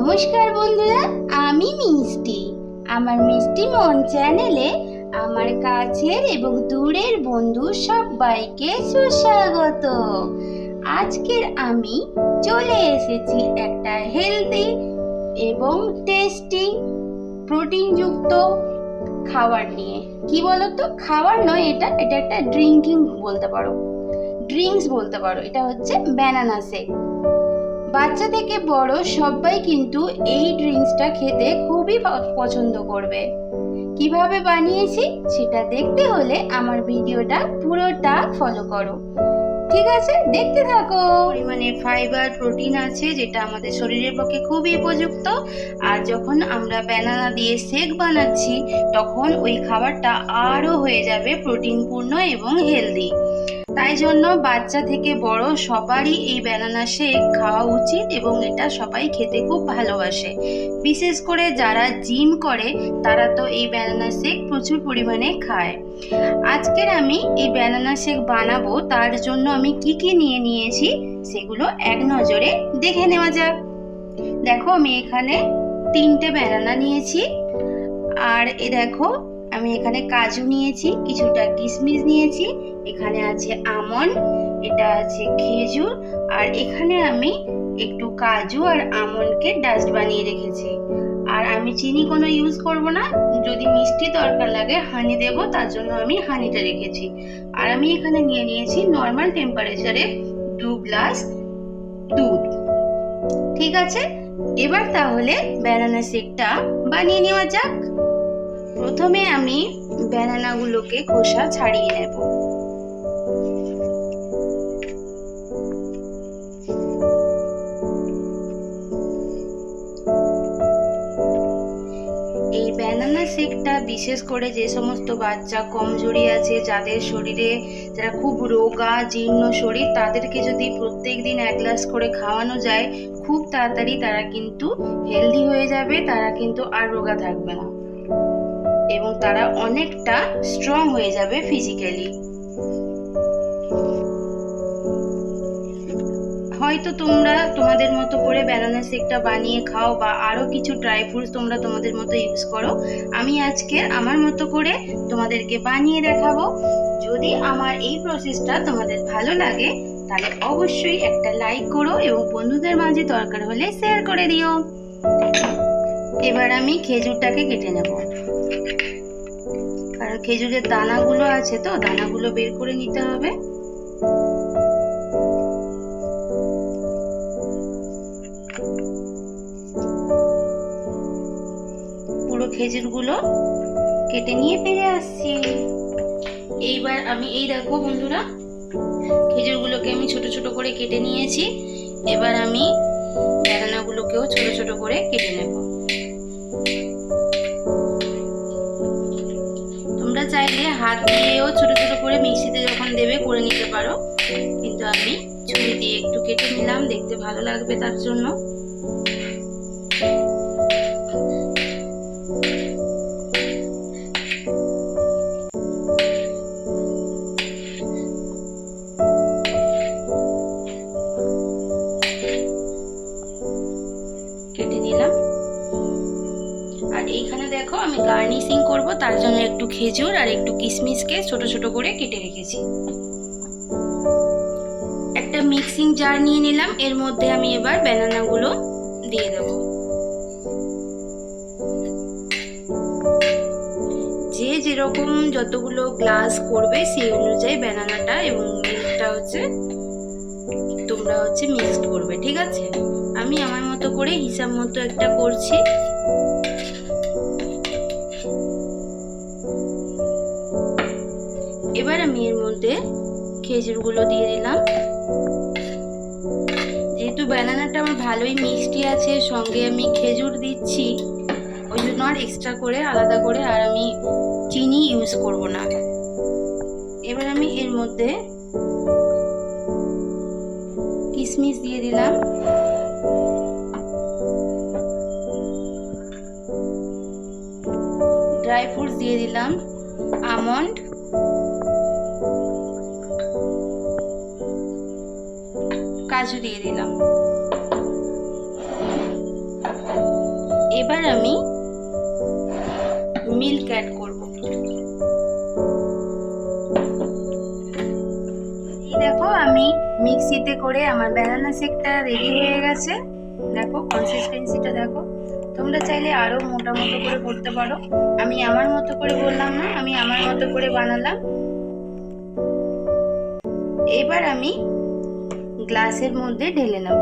নমস্কার বন্ধুরা, আমি মিষ্টি। আমার মিষ্টি মন চ্যানেলে আমার কাছের এবং দূরের বন্ধু সবাইকে সুস্বাগত। আজকের আমি চলে এসেছি একটা হেলদি এবং টেস্টি প্রোটিনযুক্ত খাবার নিয়ে। কি বলতো? খাবার নয় এটা এটা একটা ড্রিঙ্কিং বলতে পারো। ড্রিঙ্কস বলতে পারো। এটা হচ্ছে ব্যানানা শেক বাচ্চা থেকে বড় সবাই কিন্তু এই ড্রিঙ্কসটা খেতে খুবই পছন্দ করবে। কীভাবে বানিয়েছি সেটা দেখতে হলে আমার ভিডিওটা পুরোটা ফলো করো। ঠিক আছে? দেখতে থাকো। পরিমাণে ফাইবার প্রোটিন আছে, যেটা আমাদের শরীরের পক্ষে খুবই উপযুক্ত। আর যখন আমরা ব্যানানা দিয়ে শেক বানাচ্ছি, তখন ওই খাবারটা আরও হয়ে যাবে প্রোটিনপূর্ণ এবং হেলদি তাই জন্য বাচ্চা থেকে বড় সবারই এই ব্যানানা শেক খাওয়া উচিত এবং এটা সবাই খেতে খুব ভালোবাসে। বিশেষ করে যারা জিম করে, তারা তো এই ব্যানানা শেক প্রচুর পরিমাণে খায়। আজকের আমি এই ব্যানানা শেক বানাবো, তার জন্য আমি কি কি নিয়ে নিয়েছি সেগুলো এক নজরে দেখে নেওয়া যাক। দেখো আমি এখানে তিনটে ব্যানানা নিয়েছি। আর এ দেখো আমি এখানে কাজু নিয়েছি, কিছুটা কিশমিশ নিয়েছি, এখানে আছে আমন্ড এটা আছে খেজুর, আর এখানে আমি একটু কাজু আর আমন্ডকে ডাস্ট বানিয়ে রেখেছি। আর আমি চিনি কোনো ইউজ করব না, যদি মিষ্টি দরকার লাগে হানি দেব, তার জন্য আমি হানিটা রেখেছি। আর আমি এখানে নিয়ে নিয়েছি নর্মাল টেম্পারেচারে দু গ্লাস দুধ। ঠিক আছে? এবার তাহলে ব্যানানা শেকটা বানিয়ে নেওয়া যাক। প্রথমে আমি ব্যানানাগুলোকে খোসা ছাড়িয়ে নেব। এই ব্যানানা শেকটা বিশেষ করে যে সমস্ত বাচ্চা কমজোরি আছে, যাদের শরীরে যারা খুব রোগা জীর্ণ শরীর, তাদেরকে যদি প্রত্যেক দিন এক গ্লাস করে খাওয়ানো যায়, খুব তাড়াতাড়ি তারা কিন্তু হেলদি হয়ে যাবে, তারা কিন্তু আর রোগা থাকবে না। এবং তারা অনেকটা স্ট্রং হয়ে যাবে ফিজিক্যালি হয়তো তোমরা তোমাদের মতো করে ব্যানানা শেকটা বানিয়ে খাও বা আরও কিছু ড্রাই ফ্রুটস তোমরা তোমাদের মতো ইউজ করো। আমি আজকে আমার মতো করে তোমাদেরকে বানিয়ে দেখাবো। যদি আমার এই প্রসেসটা তোমাদের ভালো লাগে, তাহলে অবশ্যই একটা লাইক করো এবং বন্ধুদের মাঝে দরকার হলে শেয়ার করে দিও। এবার আমি খেজুরটাকে কেটে নেব। কারণ খেজুরের দানাগুলো আছে তো, দানাগুলো বের করে নিতে হবে। পুরো খেজুরগুলো কেটে নিয়ে ফিরে আসছি। এইবার আমি, এই দেখো বন্ধুরা, খেজুরগুলোকে আমি ছোট ছোট করে কেটে নিয়েছি। এবার আমি ব্যানানাগুলোকেও ছোট ছোট করে কেটে নেব। হাত দিয়েও ছোটো ছোটো করে মিক্সিতে যখন দেবে, করে নিতে পারো। কিন্তু আমি ছুরি দিয়ে একটু কেটে নিলাম, দেখতে ভালো লাগবে তার জন্য। গার্নিশিং করব, তার জন্য একটু খেজুর আর একটু কিশমিশকে ছোট ছোট করে কেটে রেখেছি। একটা মিক্সিং জার নিয়ে নিলাম, এর মধ্যে আমি এবার ব্যানানাগুলো দিয়ে দেব। যে যেরকম যতগুলো গ্লাস করবে, সেই অনুযায়ী ব্যানানাটা এবং মিল্কটা হচ্ছে, তোমরা হচ্ছে মিক্সড করবে, ঠিক আছে? আমি আমার মতো করে হিসাব মতো একটা করছি। এবার আমি এর মধ্যে খেজুরগুলো দিয়ে দিলাম। যেহেতু ব্যানানাটা আমার ভালোই মিষ্টি আছে সঙ্গে আমি খেজুর দিচ্ছি। ওই জন্য আর এক্সট্রা করে, আলাদা করে আর আমি চিনি ইউজ করব না। এবার আমি এর মধ্যে কিশমিশ দিয়ে দিলাম। ড্রাই ফ্রুটস দিয়ে দিলাম। আমন্ড কাজু দিয়ে দিলাম। এবার আমি মিল্ক অ্যাড করব। দেখো, আমি মিক্সিতে করে আমার ব্যানানা শেকটা রেডি হয়ে গেছে। দেখো কনসিস্টেন্সিটা দেখো। তোমরা চাইলে আরও মোটা মতো করে করতে পারো। আমি আমার মতো করে বললাম না, আমি আমার মতো করে বানালাম। এবার আমি গ্লাসের মধ্যে ঢেলে নেব।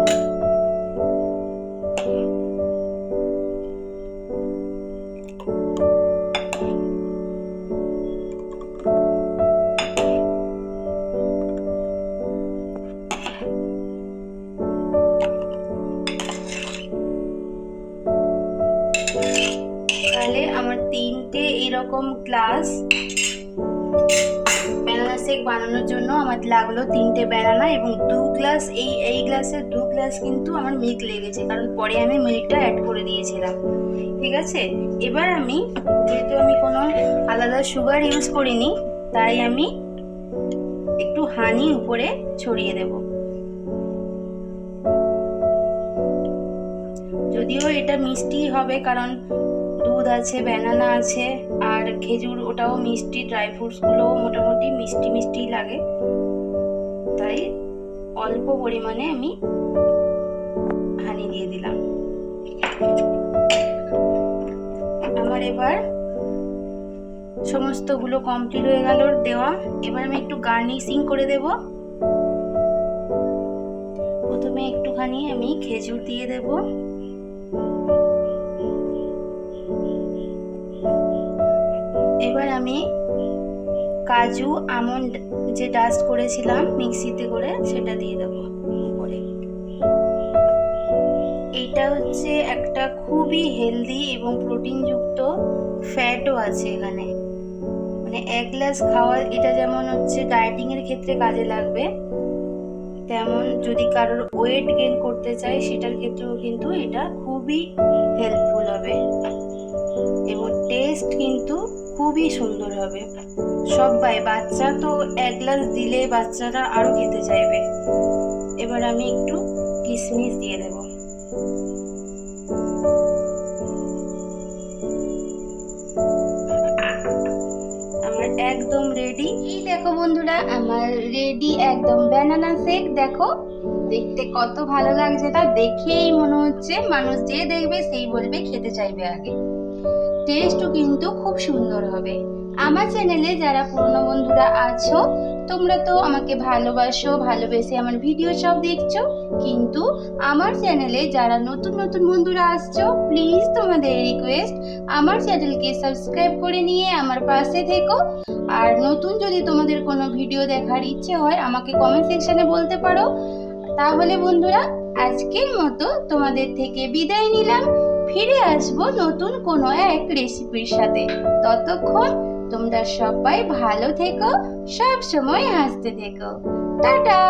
এরকম গ্লাস ব্যানানা শেক বানানোর জন্য আমার লাগল তিনটে ব্যানানা এবং দু গ্লাস এই এই গ্লাসের দু গ্লাস কিন্তু আমার মিল্ক লেগেছে, কারণ পরে আমি মিল্কটা অ্যাড করে দিয়েছিলাম। ঠিক আছে? এবার আমি, যেহেতু আমি কোনো আলাদা সুগার ইউজ করিনি, তাই আমি একটু হানি উপরে ছড়িয়ে দেব। যদিও এটা মিষ্টি হবে, কারণ দুধ আছে ব্যানানা আছে, আর খেজুর ওটাও মিষ্টি ড্রাই ফ্রুটসগুলোও মোটামুটি মিষ্টি মিষ্টি লাগে। তাই অল্প পরিমাণে আমি হানি দিয়ে দিলাম। আমার এবার সমস্তগুলো কমপ্লিট হয়ে গেল দেওয়া। এবার আমি একটু গার্নিশিং করে দেব। প্রথমে একটুখানি আমি খেজুর দিয়ে দেবো। এবার আমি কাজু, আমন্ড যে ডাস্ট করেছিলাম মিক্সিতে করে সেটা দিয়ে দেবো এটা হচ্ছে একটা খুবই হেলদি এবং প্রোটিনযুক্ত ফ্যাটও আছে এখানে। মানে এক গ্লাস খাওয়া, এটা যেমন হচ্ছে ডায়েটিং এর ক্ষেত্রে কাজে লাগবে, তেমন যদি কারোর ওয়েট গেন করতে চায়, সেটার ক্ষেত্রেও কিন্তু এটা খুবই হেল্পফুল হবে। এবং টেস্ট কিন্তু খুবই সুন্দর হবে। সবাই বাচ্চা তো এক গ্লাস দিলে বাচ্চারা আরও খেতে চাইবে। এবার আমি একটু কিশমিশ দিয়ে দেব। আমার একদম রেডি এই দেখো বন্ধুরা, আমার রেডি একদম ব্যানানা শেক দেখো, দেখতে কত ভালো লাগছে। তা দেখেই মনে হচ্ছে, মানুষ যে দেখবে সেই বলবে খেতে চাইবে আগে। টেস্টও কিন্তু খুব সুন্দর হবে। আমার চ্যানেলে যারা পুরনো বন্ধুরা আছো, তোমরা তো আমাকে ভালোবাসো, ভালোবেসে আমার ভিডিও সব দেখছ। কিন্তু আমার চ্যানেলে যারা নতুন নতুন বন্ধুরা আসছো প্লিজ তোমাদের রিকোয়েস্ট আমার চ্যানেলকে সাবস্ক্রাইব করে নিয়ে আমার পাশে থেকো। আর নতুন যদি তোমাদের কোনো ভিডিও দেখার ইচ্ছে হয়, আমাকে কমেন্ট সেকশানে বলতে পারো। তাহলে বন্ধুরা, আজকের মতো তোমাদের থেকে বিদায় নিলাম। ফিরে আসব নতুন কোনো এক রেসিপির সাথে। ততক্ষণ তোমরা সবাই ভালো থেকো, সব সময় হাসতে থেকো। টাটা!